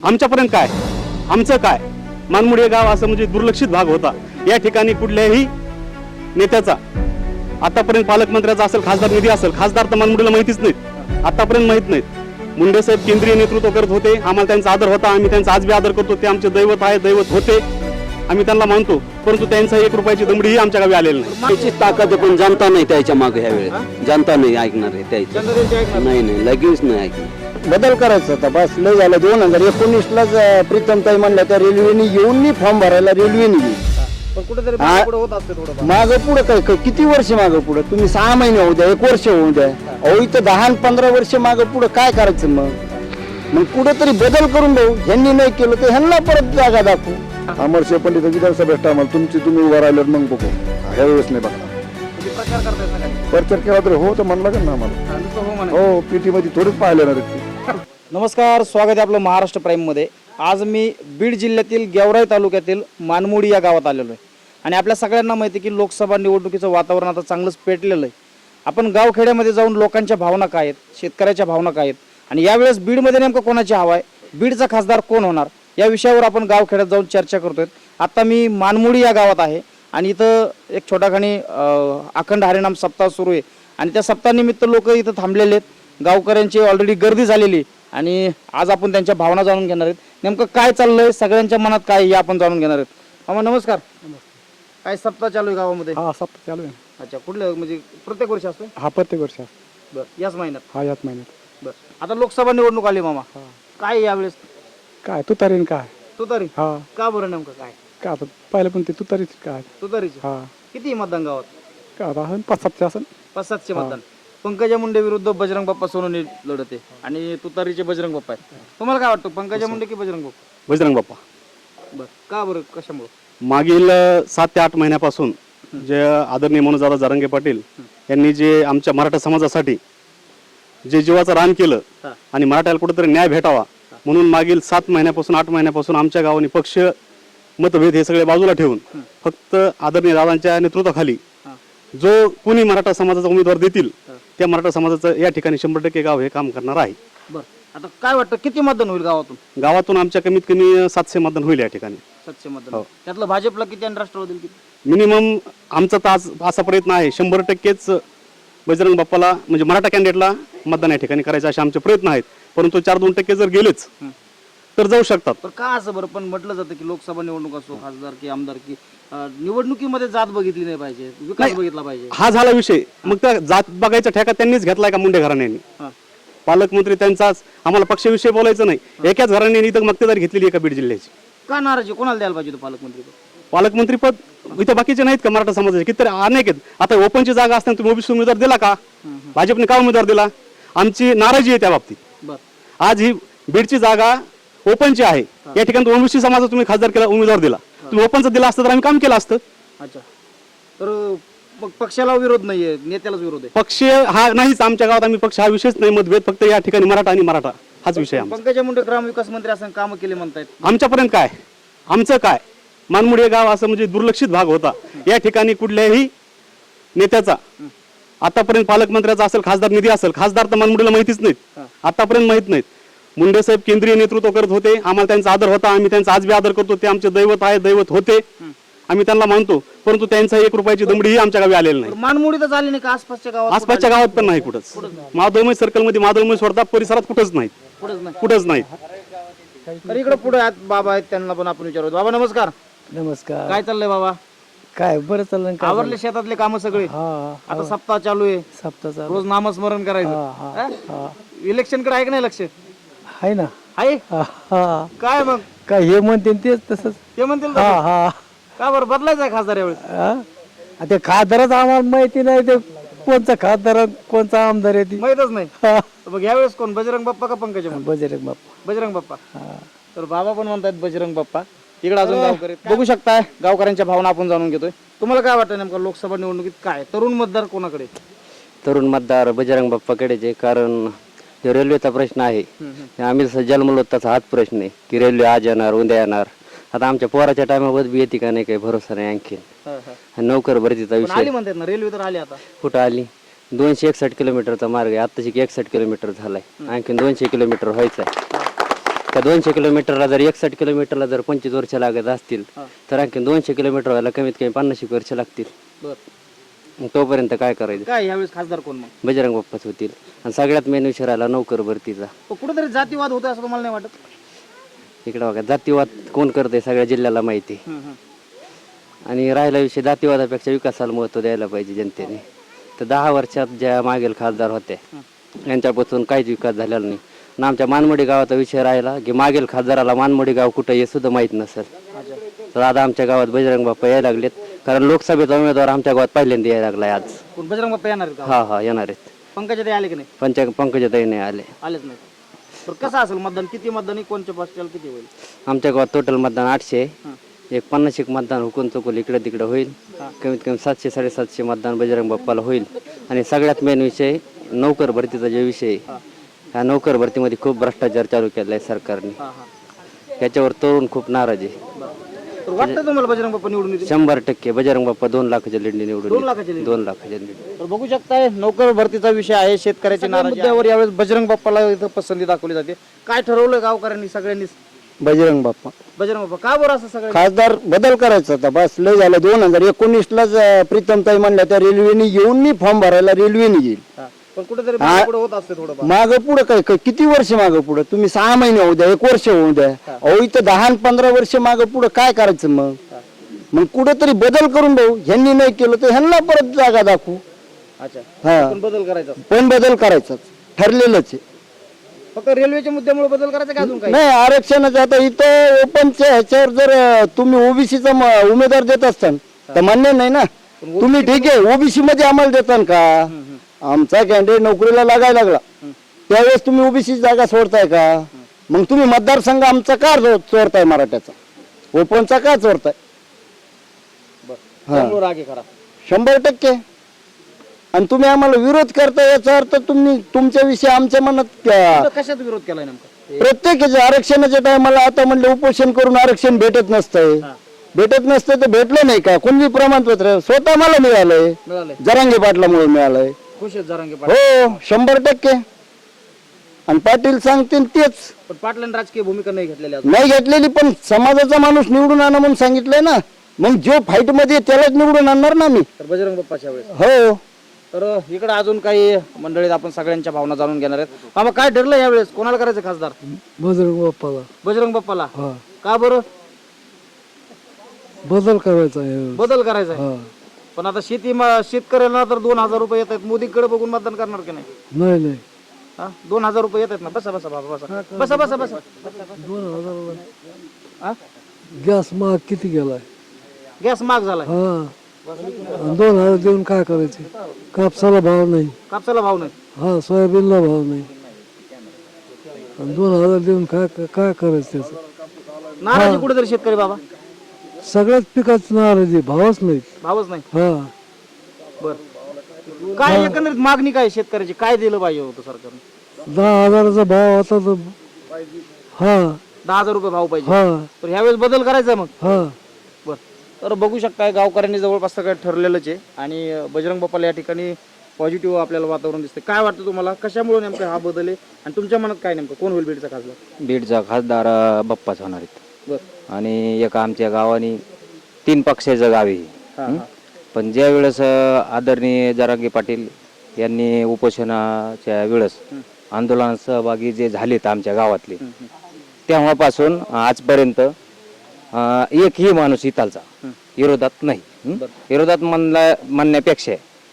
आमच्यापर्यंत काय? आमचं काय? मानमुडी हे गाव असं म्हणजे दुर्लक्षित भाग होता. या ठिकाणी कुठल्याही नेत्याचा आतापर्यंत पालकमंत्र्याचा असेल खासदार निधी असेल खासदार तर मानमुडीला माहितीच नाहीत. आतापर्यंत माहीत नाहीत. मुंडे साहेब केंद्रीय नेतृत्व करत होते आम्हाला त्यांचा आदर होता आम्ही त्यांचा आज बी आदर करतो ते आमचे दैवत आहे दैवत होते. आम्ही त्यांना मानतो परंतु त्यांचा एक रुपयाची दमडीही आमच्या गावी आलेली नाही. त्याची ताकद पण जनता नाही त्याच्यामागे ह्या वेळेस जनता नाही ऐकणार आहे त्याची. नाही नाही लगेच नाही ऐकणार. बदल करायचा होता. बस लय झालं. दोन हजार एकोणीसलाच प्रीतमताई म्हणल्या त्या रेल्वेने येऊन मी फॉर्म भरायला रेल्वेने येईल. पण कुठेतरी हा. पुढे होत असते थोडं मागं पुढं काय काय- किती वर्ष मागं पुढं? तुम्ही सहा महिने होऊ द्या एक वर्ष होऊ द्या. अहो इथं दहा आणि पंधरा वर्ष मागं पुढं काय करायचं मग? मग कुठं तरी बदल करून भाऊ ह्यांनी नाही केलं तर ह्यांना परत जागा दाखवू. अमरशे पंडित विधानसभेत टायमाला तुमची तुम्ही उभा राहिल्यावर मग बघू. ह्या वेळेस नाही बघणार. म्हणजे प्रचार करतायत ना काही प्रचार केला तरी हो तर म्हणलं का ना आम्हाला? हा, नुसतं हो म्हणा हो पीटी मध्ये थोडीच पाहिले ना रे नमस्कार स्वागत आहे आपलं महाराष्ट्र प्राईममध्ये आज मी बीड जिल्ह्यातील गेवराई तालुक्यातील मानमोडी या गावात आलेलो आहे. आणि आपल्या सगळ्यांना माहिती आहे की लोकसभा निवडणुकीचं वातावरण आता चांगलंच पेटलेलं आहे. आपण गावखेड्यामध्ये जाऊन लोकांच्या भावना काय आहेत शेतकऱ्याच्या भावना काय आहेत आणि यावेळेस बीडमध्ये नेमकं कोणाची हवा आहे बीडचा खासदार कोण होणार या विषयावर आपण गावखेड्यात जाऊन चर्चा करतोय. आत्ता मी मानमोडी या गावात आहे आणि इथं एक छोटाखानी अखंड हरिनाम सप्ताह सुरू आहे. आणि त्या सप्ताहानिमित्त लोक इथं थांबलेले आहेत. गावकऱ्यांची ऑलरेडी गर्दी झालेली. आणि आज आपण त्यांच्या भावना जाणून घेणार आहेत. नेमकं काय चाललंय सगळ्यांच्या मनात काय हे आपण जाणून घेणार आहेत. मामा नमस्कार. काय सप्ताह चालू आहे गावामध्ये? हा सप्ताह चालू आहे. अच्छा कुठलं म्हणजे प्रत्येक वर्षी असतो हा प्रत्येक वर्ष बरं याच महिन्यात? हा याच महिन्यात. बरं आता लोकसभा निवडणूक आली मामा. काय यावेळेस? काय तुतारीन काय? तू तरी हा. का बरं नेमकं काय? काय आता पहिलं पण ते तुतारीच काय? तू तरीच हा. किती मतदान गावात? काय आता असेल पाच सातशे असेल. पाच सातशे मतदान. पंकजा मुंडे विरुद्ध बजरंग बाप्पा सोनवणे लढत. आहे आणि तुतारीचे बजरंग बाप्पा आहे तुम्हाला काय वाटतं पंकजा मुंडे की बजरंग बाप्पा? बजरंग बाप्पा. बरं. का बरं? कशामुळं? मागील अ, सात ते आठ महिन्यापासून जे आदरणीय मनोजदादा जारंगे पाटील यांनी जे आमच्या मराठा समाजासाठी जे जीवाचं रान केलं हा. आणि मराठ्याला कुठेतरी न्याय भेटावा म्हणून मागील सात महिन्यापासून आठ महिन्यापासून आमच्या गावाने पक्ष मतभेद हे सगळे बाजूला ठेवून फक्त आदरणीय दादांच्या नेतृत्वाखाली हा. जो कोणी मराठा समाजाचा उमेदवार देतील त्या मराठा समाजाचं या ठिकाणी शंभर टक्के गाव हे काम करणार आहे. बरं. आता काय वाटतं किती मतदान होईल गावातून? गावातून आमच्या कमीत कमी सातशे मतदान होईल या ठिकाणी. सातशे मतदान. त्यातलं भाजपला किती आणि राष्ट्रवादीला किती? मिनिमम आमचा तर आज असा प्रयत्न आहे शंभर टक्केच बजरंग बाप्पाला म्हणजे मराठा कॅन्डिडेटला मतदान या ठिकाणी करायचे असे आमचे प्रयत्न आहेत. परंतु चार दोन टक्के जर गेलेच तर जाऊ शकतात. पण का असं बरं? पण म्हटलं जातं की लोकसभा निवडणूक असो खासदार की आमदार की निवडणुकीमध्ये जात बघितली नाही पाहिजे विकास बघितला पाहिजे. हा झाला विषय. मग त्या जात बघायचा ठेका त्यांनीच घेतलाय का मुंडे घराण्याने? हा. पालकमंत्री त्यांचाच आम्हाला पक्षविषयी बोलायचं नाही. एकाच घराण्याने इथं मक्तेदारी घेतलेली आहे का बीड जिल्ह्याची? का नाराजी? कोणाला द्यायला पाहिजे होतं पालकमंत्री पालकमंत्री पद? इथं बाकीचे नाहीत का मराठा समाजाचे? किती अनेक आहेत. आता ओपनची जागा असताना तुम्ही ओबीसी उमेदवार दिला का? भाजपने का उमेदवार दिला? आमची नाराजी आहे त्या बाबतीत. बरं. आज ही बीडची जागा ओपनची आहे. या ठिकाणी ओबीसी समाजाचा तुम्ही खासदार केला उमेदवार दिला. तुम्ही ओपनचा दिला असतं तर आम्ही काम केलं असतं. अच्छा. तर मग पक्षाला विरोध नाहीये नेत्यालाच विरोध आहे. पक्ष हा नाहीच आमच्या गावात आम्ही पक्ष हा विषयच नाही मतभेद फक्त या ठिकाणी मराठा आणि मराठा. हाच विषय आहे आमचा. पंकजा मुंडे ग्रामविकास मंत्री असं कामं केले म्हणतायत. आमच्यापर्यंत काय? आमचं काय? मानमुडी हे गाव असं म्हणजे दुर्लक्षित भाग होता. या ठिकाणी कुठल्याही नेत्याचा आतापर्यंत पालकमंत्र्याचा असेल खासदार निधी असेल खासदार तर मानमुडीला माहितीच नाहीत. आतापर्यंत माहीत नाहीत. मुंडे साहेब केंद्रीय नेतृत्व करत होते. आम्हाला त्यांचा आदर होता. आम्ही त्यांचा आज बी आदर करतो. ते आमचे दैवत आहे दैवत होते. आम्ही त्यांना मानतो. परंतु त्यांचा एक रुपयाची दमडीही आमच्या गावी आलेली नाही. मानमोडी तर झाली नाही का? आसपासच्या गावात आसपासच्या गावात पण नाही कुठंच. माधवमय सर्कलमध्ये माधवमय सोडता परिसरात कुठंच नाही. कुठंच तर इकडे पुढे आहेत बाबा आहेत त्यांना पण आपण विचारू बाबा नमस्कार. नमस्कार. काय चाललंय बाबा? काय बरं चाललं काय आवरले शेतातले काम सगळे? हा आता सप्ताह चालू आहे. सप्ताह रोज नामस्मरण करायचं. इलेक्शनकडे आहे का नाही लक्ष? आहे ना. आहे हा हा. काय मग? काय हे म्हणते तेच तसंच. ते म्हणतील हा तसं. हा. का बरं बदलायचं आहे खासदार यावेळेस? हा? आ ते खासदारच आम्हाला माहिती नाही ते कोणचा खासदार आणि कोणचा आमदार आहे ती. माहीतच नाही. हा. तर मग यावेळेस कोण? बजरंग बाप्पा का पंकजा? बजरंग बाप्पा. बजरंग बाप्पा. तर बाबा पण म्हणतात बजरंग बाप्पा. इकडे अजून गावकरी. बघू शकताय गावकऱ्यांच्या भावना आपण जाणून घेतोय. तुम्हाला काय वाटतं नेमकं लोकसभा निवडणुकीत काय? तरुण मतदार कोणाकडे? तरुण मतदार बजरंग बाप्पाकडेच आहे कारण जो रेल्वेचा प्रश्न आहे. आम्ही जसं जन्मलो तसा हाच प्रश्न आहे. की रेल्वे आज येणार उद्या येणार. आता आमच्या पोराच्या टायमावर बी येते का नाही काही भरोसा नाही आणखी. आणि नोकर भरतीचा विषय. आली म्हणतात ना रेल्वे तर आली आता. कुठं आली? दोनशे एकसष्ट किलोमीटरचा मार्ग आहे. आत्ताशी एकसष्ट किलोमीटर झालाय. आणखी दोनशे किलोमीटर व्हायचा आहे त्या दोनशे किलोमीटरला जर एकसष्ट किलोमीटरला जर पंचवीस वर्ष लागत असतील तर आणखी दोनशे किलोमीटर व्हायला कमीत कमी पन्नास वर्ष लागतील. मग तोपर्यंत काय करायचं? काय यावेळेस खासदार कोण मग? बजरंग बाप्पाच होतील. आणि सगळ्यात मेन विषय राहिला नोकर भरतीचा. पण कुठेतरी जातीवाद होतो असं तुम्हाला नाही वाटत? इकडे बघा जातीवाद कोण करते सगळ्या जिल्ह्याला माहिती. आणि राहिला विषय जातीवादापेक्षा विकासाला महत्त्व द्यायला पाहिजे जनतेने. तर दहा वर्षात ज्या मागील खासदार होते यांच्यापासून काहीच विकास झालेला नाही. आणि आमच्या मानमोडी गावाचा विषय राहिला की मागील खासदाराला मानमोडी गाव कुठं हे सुद्धा माहीत नसेल. तर आता आमच्या गावात बजरंग बाप्पा यायला लागलेत. कारण लोकसभेचा उमेदवार आमच्या गावात पहिल्यांदा यायला लागलाय आज. कोण? बजरंग बाप्पा येणार आहेत का? हा हा येणार आहेत. पंकजा ते आले की नाही? पंच पंकजाताई नाही आले. आलेच नाही तर कसं असेल मतदान? किती मतदान आहे? कोणच्या पक्षाला किती होईल? आमच्या गावात टोटल मतदान आठशे. एक पन्नास एक मतदान हुकून चुकून इकडे तिकडे होईल. कमीत कमी सातशे साडेसातशे मतदान बजरंग बाप्पाला होईल. आणि सगळ्यात मेन विषय नोकर भरतीचा जो विषय आहे, ह्या नोकर भरतीमध्ये खूप भ्रष्टाचार चालू केला आहे सरकारने. हा हा. याच्यावर तरुण खूप नाराज आहे. तर वाटतं तुम्हाला बजरंग बाप्पा निवडून येतील? शंभर टक्के. बजरंग बाप्पा दोन लाखाच्या लिंडी निवडून दोन. लाखाच्या? दोन लाखाच्या तर बघू शकताय नोकर भरतीचा विषय आहे शेतकऱ्याच्या मुद्द्यावर यावेळेस बजरंग बाप्पाला इथं पसंती दाखवली जाते. काय ठरवलं गावकऱ्यांनी सगळ्यांनी? बजरंग बाप्पा. बजरंग बाप्पा का बरं असं सगळं खासदार बदल करायचा होता. बस लय झालं. दोन हजार एकोणीसलाच प्रीतमताई म्हणल्या त्या रेल्वेने येऊन मी फॉर्म भरायला रेल्वेने येईल. हा. पण कुठेतरी हा. पुढे होत असते थोडं माग पुढं काय काय- किती वर्ष माग पुढं? तुम्ही सहा महिने होऊ द्या एक वर्ष होऊ द्या. अहो इथं दहा आणि पंधरा वर्ष माग पुढं काय करायचं मग? मग कुठेतरी बदल करून भाऊ ह्यांनी नाही केलं तर ह्यांना परत जागा दाखवू. अच्छा. हा. पण बदल करायचा पण बदल करायचाच. ठरलेलंच आहे. फक्त रेल्वेच्या मुद्द्यामुळे बदल करायचा का अजून काही? नाही आरक्षणाचं आता इथं ओपनच्या ह्याच्यावर जर अं, तुम्ही ओबीसीचा उमेदवार देत असताल तर मान्य नाही ना? तुम्ही ठीक आहे ओबीसी मध्ये आम्हाला देताल का आमचा कॅन्डिडेट नोकरीला लागायला लागला. त्यावेळेस तुम्ही ओबीसी जागा सोडताय का? मग तुम्ही मतदारसंघ आमचा का चोरताय मराठ्याचा? ओपनचा का चोरताय? त्यामुळे राग आहे खरा शंभर टक्के. आणि तुम्ही आम्हाला विरोध करता याचा अर्थ तुम्ही तुमच्याविषयी आमच्या मनात कशात विरोध केलाय नेमका? प्रत्येक ह्याच्या आरक्षणाच्या टायमाला आता म्हणलं उपोषण करून आरक्षण भेटत नसतंय. भेटत नसतं तर भेटलं नाही का? कुणबी प्रमाणपत्र स्वतः मला मिळालंय. मिळालंय. जरांगे पाटलामुळे मिळालंय. खुश आहेत जरांगे पाटील. हो शंभर टक्के. आणि पाटील सांगतील तेच. पण पाटलांनी राजकीय भूमिका नाही घेतलेली अजून. नाही घेतलेली पण समाजाचा माणूस निवडून आणा म्हणून सांगितलंय ना. मग जो फाईटमध्ये आहे त्यालाच निवडून आणणार ना मी तर बजरंग बाप्पाच्या वेळेस. हो. तर इकडे अजून काही मंडळीत आपण सगळ्यांच्या भावना जाणून घेणार आहेत. बाबा काय ठरलं यावेळेस? कोणाला करायचं खासदार? बजरंग बाप्पाला. बजरंग बाप्पाला? हा. का बरं? बदल करायचा आहे. बदल करायचा आहे. हा. पण आता शेती म- शेतकऱ्याला तर दोन हजार रुपये येत आहेत मोदीकडे बघून मतदान करणार की नाही? नाही नाही. हा? दोन हजार रुपये येत आहेत ना? बसा बसा बाबा बसा. बसा बसा बसा. दोन हजार हा? गॅस महाग किती गेलाय? गॅस महाग झालाय. हा. आणि दोन हजार देऊन काय करायचे? कापसाला भाव नाही. कापसाला भाव नाही. हा सोयाबीनला भाव नाही. आणि दोन हजार देऊन काय काय करायचं त्याचं? नाराजी कुठेतरी शेतकरी बाबा. सगळ्याच पिकाचं नाराजी भावच नाही. भावच नाही? हा. बर. काय एकंदरीत मागणी काय शेतकऱ्याची? काय दिलं पाहिजे होतं सरकारने? दहा हजाराचा भाव होता तर हा. दहा हजार रुपये भाव पाहिजे. हा. तर ह्यावेळेस बदल करायचा मग? हा. बर. तर बघू शकताय गावकऱ्यांनी जवळपास सगळं ठरलेलंच आहे आणि अं, बजरंग बाप्पाला या ठिकाणी पॉझिटिव्ह आपल्याला वातावरण दिसते काय वाटतं तुम्हाला? कशामुळे नेमकं हा बदल आहे? आणि तुमच्या मनात काय नेमकं? कोण होईल बीडचा खासदार? बीडचा खासदार अ, बाप्पाच होणार आहेत. आणि एक आमच्या गावाने तीन पक्षाचं गाव. आहे? पण ज्या वेळेस आदरणीय जरांगे पाटील यांनी उपोषणाच्या वेळेस आंदोलनात सहभागी जे झालेत आमच्या गावातले तेव्हापासून आजपर्यंत एकही माणूस इथालचा विरोधात नाही? विरोधात म्हणला म्हणण्यापेक्षा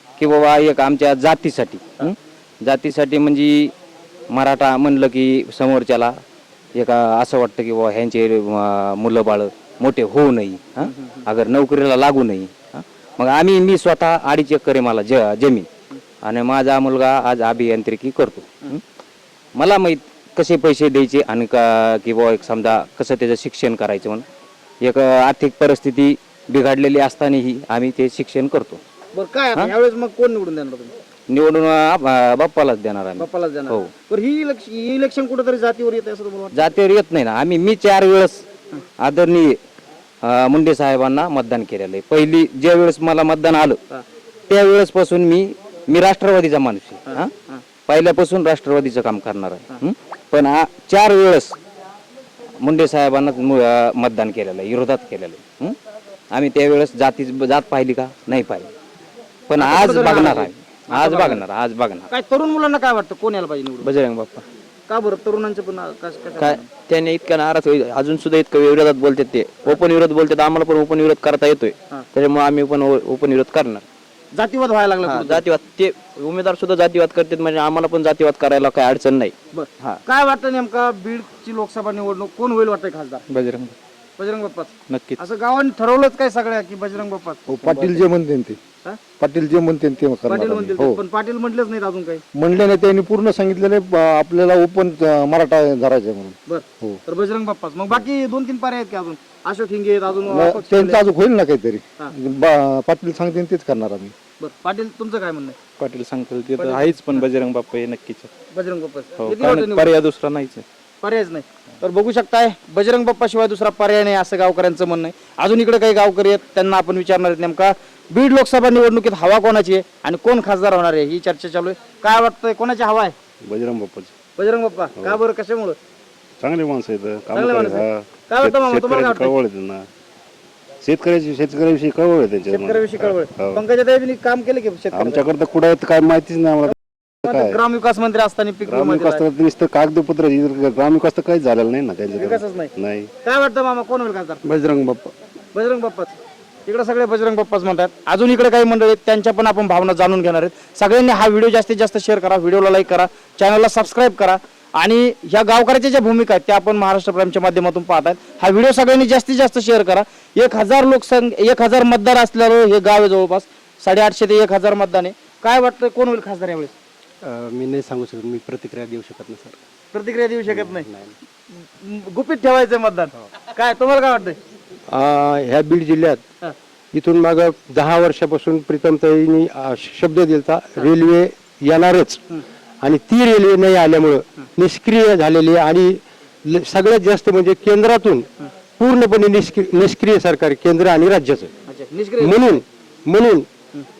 की बाबा एक आमच्या जातीसाठी? जातीसाठी म्हणजे मराठा म्हणलं की समोरच्याला एक असं वाटतं की बाबा ह्यांचे मुलं बाळ मोठे होऊ नये हं? अगर नोकरीला लागू नये? मग आम्ही मी स्वतः अडीच एकर मला ज जमीन. आणि माझा मुलगा आज अभियांत्रिकी करतो? मला माहीत कसे पैसे द्यायचे आणि का की बाबा एक समजा कसं त्याचं शिक्षण करायचं म्हणून. एक आर्थिक परिस्थिती बिघडलेली असतानाही आम्ही ते शिक्षण करतो. बर काय आता यावेळेस मग कोण निवडून देणार तुम्ही? निवडून बाप्पालाच देणार आम्ही. बाप्पालाच देणार. हो. ही इलेक्शन ही इलेक्शन कुठेतरी जातीवर येते असं तुम्हाला? जातीवर येत नाही ना. आम्ही मी चार वेळेस आदरणीय अं, मुंडे साहेबांना मतदान केलेलं आहे. पहिली ज्या वेळेस मला मतदान आलं त्यावेळेस पासून मी मी राष्ट्रवादीचा माणूस आहे. हा? पहिल्यापासून राष्ट्रवादीचं काम करणार आहे. हं? पण आ- चार वेळेस मुंडे मु- अं, मतदान केलेलं आहे विरोधात केलेलं आहे. हं? आम्ही त्यावेळेस जाती जात पाहिली का? नाही पाहिली. पण आज बघणार आहे आज बघणार आज बघणार. काय तरुण मुलांना काय वाटतं? कोण यायला पाहिजे निवडून? बजरंग बाप्पा. का बरं? तरुणांचं पण कस- काय? त्याने इतक्या नाराज होईल. अजून सुद्धा इतकं विरोधात बोलतात ते. ओपन विरोध बोलतात आम्हाला पण ओपन विरोध करता येतोय. त्याच्यामुळे आम्ही पण ओपन विरोध करणार. जातीवाद व्हायला लागला हा, जातीवाद. ते उमेदवार सुद्धा जातीवाद करतात म्हणजे आम्हाला पण जातीवाद करायला काही अडचण नाही. बरं. काय वाटतं नेमका बीडची लोकसभा निवडणूक? कोण होईल वाटतंय खासदार? बजरंग बजरंग बाप्पाच. नक्कीच. असं गावांनी ठरवलंच काय सगळ्या की बजरंग बाप्पाच? हो, पाटील जे म्हणते ते. हा? पाटील जे म्हणते ते करणार पाटील आम्ही. म्हणतील हो. पण पाटील म्हटलेच नाहीत अजून काही. म्हणले नाही त्यांनी पूर्ण सांगितलेले ब- आपल्याला ओपन मराठा धरायचं म्हणून. बर. हो. तर बजरंग बाप्पाच. मग बाकी दोन तीन पर्याय आहेत की अजून? अशोक हिंगे आहेत अजून अपक्ष त्यांचं अजून होईल ना काहीतरी. हा. बा- पाटील सांगते तेच करणार आम्ही. बर पाटील तुमचं काय म्हणणं आहे? पाटील सांगतील ते तर आहेच पण बजरंग बाप्पा हे नक्कीच बजरंग बाप्पा. हो किती कारण वाटतं निवडून? पर्याय दुसरा नाहीच आहे. पर्यायच नाही. तर बघू शकताय बजरंग बाप्पा शिवाय दुसरा पर्याय नाही असं गावकऱ्यांचं म्हणणं आहे. अजून इकडे काही गावकरी आहेत त्यांना आपण विचारणार आहेत नेमका बीड लोकसभा निवडणुकीत हवा कोणाची आहे आणि कोण खासदार होणार आहे? ही चर्चा चालू आहे. काय वाटतंय कोणाची हवा आहे? बजरंग बाप्पाचं. बजरंग बाप्पा का बरं कशामुळं? चांगले माणसं आहेत काम चांगले माणसं आहेत. काय वाटतं मामा तुम्हाला काय वाटतं कळवळ आहे त्यांना. शेतकऱ्याची शेतकऱ्याविषयी कळवळ आहे त्यांच्या शेतकऱ्याविषयी कळवळ हो. पंकजाताईंनी काम केलं की आमच्याकडे तर कुठं काय माहितीच नाही आम्हाला. काय? ग्रामविकास मंत्री असताना पीक विमा ग्रामविकास. तर नुसतं कागदपत्र ग्रामविकास तर काहीच झालेलं नाही ना विकासच नाही. नाही. काय वाटतं मामा? कोण होईल खासदार? बजरंग बाप्पा. बजरंग बाप्पाच इकडे सगळे बजरंग बाप्पाच म्हणतात. अजून इकडे काही मंडळी आहेत त्यांच्या पण आपण भावना जाणून घेणार आहेत. सगळ्यांनी हा व्हिडिओ जास्तीत जास्त शेअर करा व्हिडिओला लाईक करा चॅनलला सबस्क्राईब करा. आणि ह्या गावकऱ्याच्या ज्या भूमिका आहेत त्या आपण महाराष्ट्र प्राईमच्या माध्यमातून पाहत आहेत. हा व्हिडिओ सगळ्यांनी जास्तीत जास्त शेअर करा. एक हजार लोकसंख्या एक हजार मतदार असल्यावर हे गाव आहे जवळपास. साडेआठशे ते एक हजार मतदान आहे. काय वाटतं कोण होईल खासदार यावेळेस? मी नाही सांगू शकत मी प्रतिक्रिया देऊ शकत नाही सर. प्रतिक्रिया देऊ शकत नाही? गुपित ठेवायचं मतदान. काय तुम्हाला काय वाटतंय? ह्या बीड जिल्ह्यात हा. इथून माग दहा वर्षापासून प्रीतमताईंनी अ, शब्द दिलता रेल्वे येणारच. आणि ती रेल्वे नाही आल्यामुळं निष्क्रिय झालेली आहे आणि ल- सगळ्यात जास्त म्हणजे केंद्रातून पूर्णपणे निष्क्रिय निष्क्रिय सरकार केंद्र आणि राज्याचं अच्छा निष्क्रिय. म्हणून म्हणून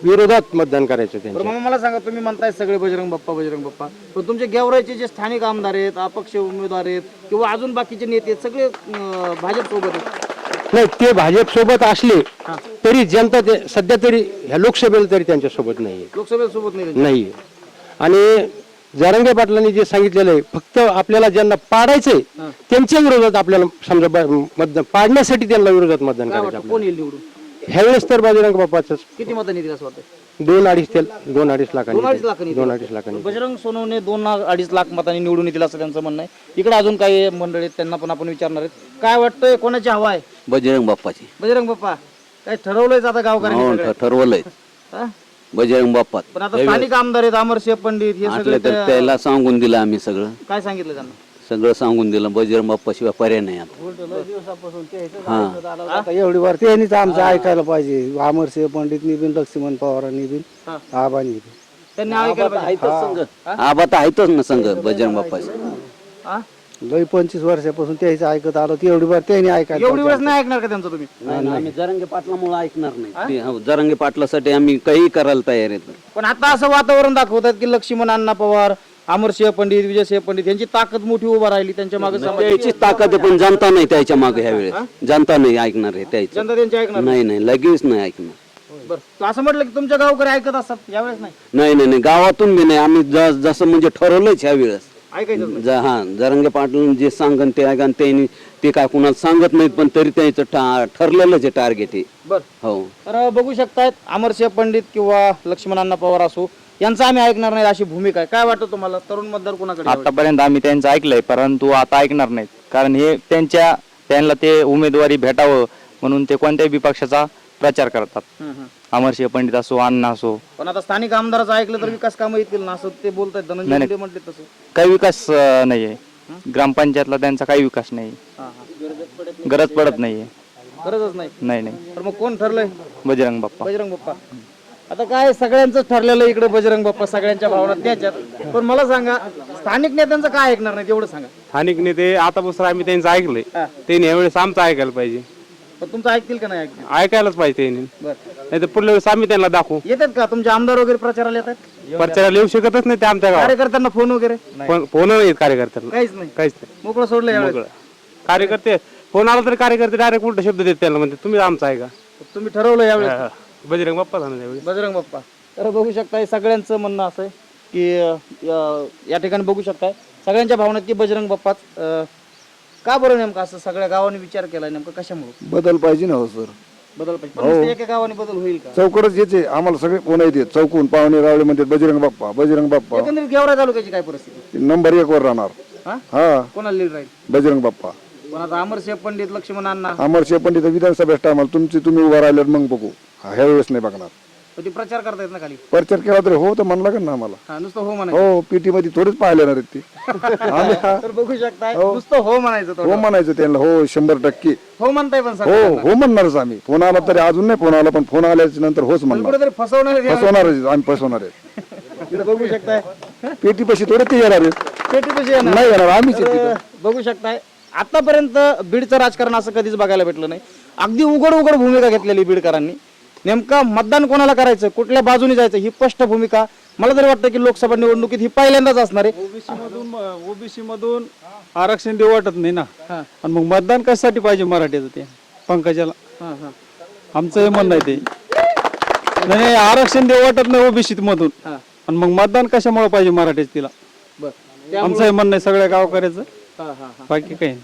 विरोधात मतदान करायचं त्यांच्या. बरं मग मला सांगा तुम्ही म्हणताय सगळे बजरंग बाप्पा बजरंग बाप्पा. पण तुमचे गेवरायचे जे स्थानिक आमदार आहेत अपक्ष उमेदवार आहेत किंवा अजून बाकीचे नेते आहेत सगळे अं, भाजप सोबत आहेत. नाही ते भाजप सोबत असले तरी जनता ते सध्या तरी ह्या लोकसभेला तरी त्यांच्यासोबत नाहीये लोकसभेत सोबत नाही त्यांचे. नाही. आणि जरंगे पाटलांनी जे सांगितलेलं आहे फक्त आपल्याला ज्यांना पाडायचंय त्यांच्या विरोधात आपल्याला समजा ब- मतदान पाडण्यासाठी त्यांना विरोधात मतदान काय करायचं वाटतं? कोण येईल निवडून? ह्यावेळेस तर बाजीरंग बाप्पाच. किती मतं येतील असं वाटतं दोन अडीच ते दोन अडीच लाखांनी दोन अडीच लाखांनी दोन अडीच लाखांनी बजरंग सोनवणे दोन अडीच लाख मतांनी निवडून येतील असं त्यांचं म्हणणं आहे. इकडे अजून काही मंडळी आहेत त्यांना पण आपण विचारणार आहेत. काय वाटतंय? कोणाची हवा आहे? बजरंग बाप्पाची. बजरंग बाप्पा. काय ठरवलंयच आता गावकऱ्यांनी हो सगळं? ठरवलंय. हा? बजरंग बाप्पा. पण आता स्थानिक आमदार आहेत अमरसिंह पंडित हे सगळे म्हटलं तर त्या- त्याला सांगून दिलं आम्ही सगळं. काय सांगितलं त्यांना? सगळं सांगून दिलं बजरंग बाप्पाशिवाय पर्याय नाही आता. हा. आता एवढी वार त्यांनीच आमचं ऐकायला पाहिजे. अमरसिंह पंडितनी बिन लक्ष्मण पवारांनी बिन आबांनी बिन त्यांनी ऐकायला पाहिजे. संघ. आबा तर आहेतच ना संघ बजरंग बाप्पाशी हा? लई पंचवीस वर्षापासून त्याच ऐकत आलो ती एवढी वार त्यांनी ऐकायला एवढी वेळेस नाही ऐकणार का त्यांचं तुम्ही? नाही, आम्ही जरांगे पाटलामुळे ऐकणार नाही. हो, जरांगे पाटलासाठी आम्ही काही करायला तयार आहेत. पण आता असं वातावरण दाखवतात की लक्ष्मण अण्णा पवार अमरसिंह पंडित विजयसिंह पंडित यांची ताकद मोठी उभा राहिली त्यांच्या मागे समाज त्याची ताकद आहे पण जनता नाही त्याच्यामागे ह्या वेळेस. जनता नाही ऐकणार आहे त्याची. जनता त्यांची ऐकणार नाही? नाही लगेच नाही ऐकणार. बरं. असं म्हटलं की तुमच्या गावकरी ऐकत असतात यावेळेस नाही? नाही नाही नाही गावातून बी नाही. आम्ही ज- जसं म्हणजे ठरवलंच ह्या वेळेस. ऐकायचं. ज- हा जरंगे पाटील जे सांगन ते ऐका त्यांनी ते काय कुणाला सांगत नाहीत पण तरी त्यांचं टा- ठरलेलंच आहे टार्गेट हे. बरं. हो. तर बघू शकतायत अमरसिंह पंडित किंवा लक्ष्मण अण्णा पवार असो यांचं आम्ही ऐकणार नाही अशी भूमिका आहे. काय वाटतं तुम्हाला? तरुण मतदार कोणाकडे? आतापर्यंत आम्ही त्यांचं ऐकलंय परंतु आता ऐकणार नाहीत. कारण हे त्यांच्या त्यांना ते उमेदवारी भेटावं म्हणून ते कोणत्याही विपक्षाचा प्रचार करतात. हं, हं. अमरसिंह पंडित असो अण्णा असो. पण आता स्थानिक आमदाराचं ऐकलं तर विकास कामं येतील ना असं ते बोलतायत. धनंजय नाही, मुंडे म्हटले तसं. काही विकास अं, नाहीये. ग्रामपंचायतला त्यांचा काही विकास नाही हा, हा. गरज पडत नाहीये. गरजच नाही. नाही नाही. तर मग कोण ठरलंय? बजरंग बाप्पा. बजरंग बाप्पा. आता काय सगळ्यांचं ठरलेलं इकडे बजरंग बाप्पा सगळ्यांच्या भावना त्याच्यात पण मला सांगा स्थानिक नेत्यांचं काय ऐकणार नाही तेवढं सांगा. स्थानिक नेते आतापासून आम्ही त्यांचं ऐकलंय. त्यांनी यावेळेस आमचं ऐकायला पाहिजे. पण तुमचं ऐकतील का नाही ऐकतील? ऐकायलाच पाहिजे त्यांनी. बरं. नाही तर पुढल्या वेळेस आम्ही त्यांना दाखवू. येतात का? तुमचे आमदार वगैरे प्रचाराला येतात? प्रचाराला येऊ शकतच नाही ते आमच्या गावात. कार्यकर्त्यांना फोन वगैरे? फोन फोन नाहीत कार्यकर्त्यांना. काहीच नाही. काहीच नाही. मोकळं सोडलं यावेळेस. कार्यकर्ते फोन आला तरी कार्यकर्ते डायरेक्ट उलट शब्द देत त्याला म्हणते तुम्ही आमचा आहे का तुम्ही ठरवलं यावेळेस. बजरंग बाप्पा झाला त्यावेळी. बजरंग बाप्पा. तर बघू शकताय सगळ्यांचं म्हणणं असं आहे की अं, या- या ठिकाणी बघू शकताय. सगळ्यांच्या भावना आहेत की बजरंग बाप्पाच अं, का बरं नेमकं असं सगळ्या गावाने विचार केला नेमकं कशामुळे? बदल पाहिजे ना हो सर. बदल पाहिजे. पण नुसतं एका गावाने बदल होईल का? चौकडच याचे आम्हाला सगळे कोण येते चौकून पाहुणे रावळे म्हणतात बजरंग बाप्पा बजरंग बाप्पा. एकंदरीत गेवरा तालुक्याची काय परिस्थिती? नंबर एक वर राहणार. हा? हा. कोणाला लीड राहील? बजरंग बाप्पा. पण आता अमरसिंह पंडित लक्ष्मण अण्णा. पंडित टायमाला तुमची तुम्ही उभा राहिल्यावर मग बघू. हा, ह्या वेळेस नाही बघणार. पण ते प्रचार करतायत ना खाली? प्रचार केला तरी हो तर म्हणला का ना आम्हाला. हा नुसतं हो म्हणायचं. हो पीटी मध्ये थोडीच पाहिले ना रे ती. आम्ही हा- तर बघू शकताय. नुसतं हो म्हणायचं हो. म्हणायचं त्यांना हो शंभर टक्के. हो म्हणताय पण हो हो म्हणणारच आम्ही. फोन आला तरी अजून नाही फोन आला पण फोन आल्याच्यानंतर होच म्हणणार. कुठेतरी फसवणार आहे. फसवणारच आम्ही फसवणार आहे. बघू शकताय. पेटी पैसे थोडे ते येणार आहेत. पेटी कशी येणार. नाही येणार आम्हीच आहे तर तिथं. बघू शकताय. आतापर्यंत बीडचं राजकारण असं कधीच बघायला भेटलं नाही. अगदी उघड उघड भूमिका घेतलेली बीडकरांनी. नेमका मतदान कोणाला करायचं कुठल्या बाजूने जायचं ही स्पष्ट भूमिका. मला तरी वाटतं की लोकसभा निवडणुकीत ही पहिल्यांदाच असणार आहे. ओबीसी मधून ओबीसी मधून आरक्षण देऊ वाटत नाही ना. आणि मग मतदान कशासाठी पाहिजे मराठीचं ते? पंकजाला. आमचं हे म्हणणं आहे ते. नाही नाही, आरक्षण देऊ वाटत नाही ओबीसी मधून. आणि मग मतदान कशामुळे पाहिजे मराठीच तिला? आमचं हे म्हणणं आहे सगळ्या गावकऱ्याचं. हा, हा, हा. बाकी काही नाही.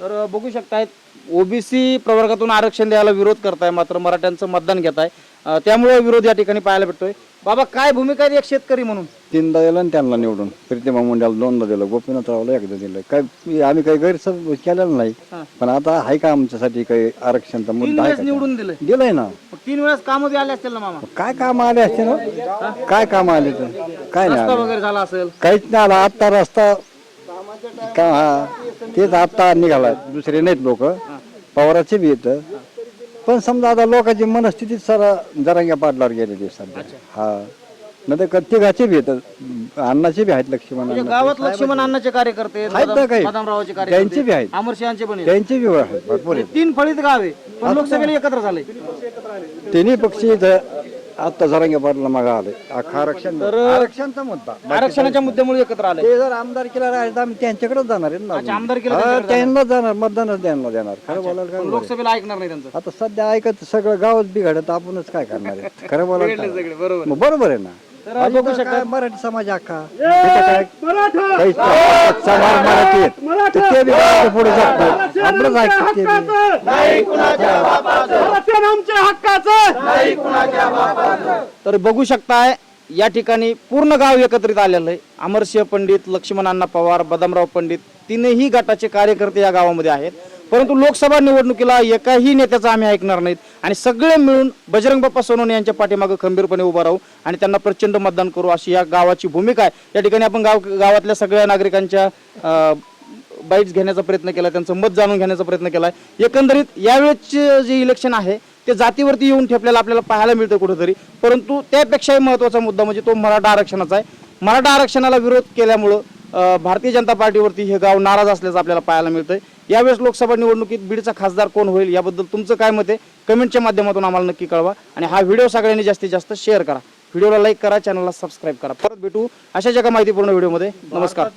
तर बघू शकतायत ओबीसी प्रवर्गातून आरक्षण द्यायला विरोध करताय मात्र मराठ्यांचं मतदान घेत आहे त्यामुळे विरोध या ठिकाणी पाहायला भेटतोय. बाबा काय भूमिका आहे एक शेतकरी म्हणून? तीनदा दिलं आणि त्यांना निवडून. प्रीतिमा मुंड्याला दोनदा दिलं गोपीनाथरावला एकदा दिलं. काय आम्ही काही गैरसम केलेलं नाही. पण आता आहे का आमच्यासाठी काही आरक्षणचा तीन मुद्दा आहे वेळेस का निवडून दिले दिलंय ना. मग तीन वेळेस कामं आले असतील ना मामा? काय काम आले असते ना? काय काम आले तर? काय नाही रस्ता आले. वगैरे झाला असेल. काहीच नाही आला. आत्ता रस्ता का हा तेच आत्ता निघाला दुसरे नाहीत लोक. पवाराचे बी येत. पण समजा आता लोकांची मनस्थिती सर जरांग्या पाटलावर गेलेली सध्या. हा. नाही तर तिघाचे बी येत. अण्णाचे बी आहेत लक्ष्मण म्हणजे अण्णा. गावात लक्ष्मण अण्णाचे कार्यकर्ते आहेत ना काही. बदामरावाचे त्यांचे बी आहेत. अमरसिंहांचे पण आहेत. त्यांचे बी आहेत भरपूर आहेत. तीन फळीत गाव आहे. पण लोकसभेला एकत्र झाले तिन्ही पक्षी इथं आता जरांग्या पाटला मागा आले अख्खा आरक्षण आरक्षणचा मुद्दा. आरक्षणाच्या मुद्द्यामुळे एकत्र आले ते जर आमदार केला राहिले तर आम्ही त्यांच्याकडेच जाणार आहे ना अच्छा, आमदारकीला हा, त्यांच्याकडे त्यांना जाणार मतदानच त्यांना देणार. खरं बोलायला काय लोकसभेला ऐकणार नाही त्यांचं. आता सध्या ऐकत सगळं गावच बिघडत आपणच काय करणार आहे? खरं बोलायला काय? सगळे बरोबर. मग बरोबर आहे ना? तर बघू काय मराठी समाज अख्खा. तिथं काय काहीच नाही. समाज मराठी आहेत. तर ते बी गावाच्या पुढे जात आपलंच ऐकतात ते बी. तर बघू शकताय या ठिकाणी पूर्ण गाव एकत्रित आलेलं आहे. अमरसिंह पंडित लक्ष्मण अण्णा पवार बदामराव पंडित तीनही गटाचे कार्यकर्ते या गावामध्ये आहेत. परंतु लोकसभा निवडणुकीला एकाही नेत्याचं आम्ही ऐकणार नाहीत. आणि सगळे मिळून बजरंग बाप्पा सोनवणे यांच्या पाठीमागे खंबीरपणे उभा राहू आणि त्यांना प्रचंड मतदान करू अशी या गावाची भूमिका आहे. या ठिकाणी आपण गाव गावातल्या सगळ्या नागरिकांच्या बाईट्स घेण्याचा प्रयत्न केला त्यांचं मत जाणून घेण्याचा प्रयत्न केला. एकंदरीत यावेळेचे जे इलेक्शन आहे ते जातीवरती येऊन ठेपलेलं आपल्याला पाहायला मिळतं कुठंतरी. परंतु त्यापेक्षाही महत्त्वाचा मुद्दा म्हणजे तो मराठा आरक्षणाचा आहे. मराठा आरक्षणाला विरोध केल्यामुळं भारतीय जनता पार्टीवरती हे गाव नाराज असल्याचं आपल्याला पाहायला मिळतंय. यावेळेस लोकसभा निवडणुकीत बीडचा खासदार कोण होईल याबद्दल तुमचं काय मत आहे? कमेंटच्या माध्यमातून आम्हाला नक्की कळवा. आणि हा व्हिडिओ सगळ्यांनी जास्तीत जास्त शेअर करा. व्हिडिओला लाईक करा चॅनलला सबस्क्राईब करा. परत भेटू अशाच एका माहितीपूर्ण व्हिडिओमध्ये. नमस्कार.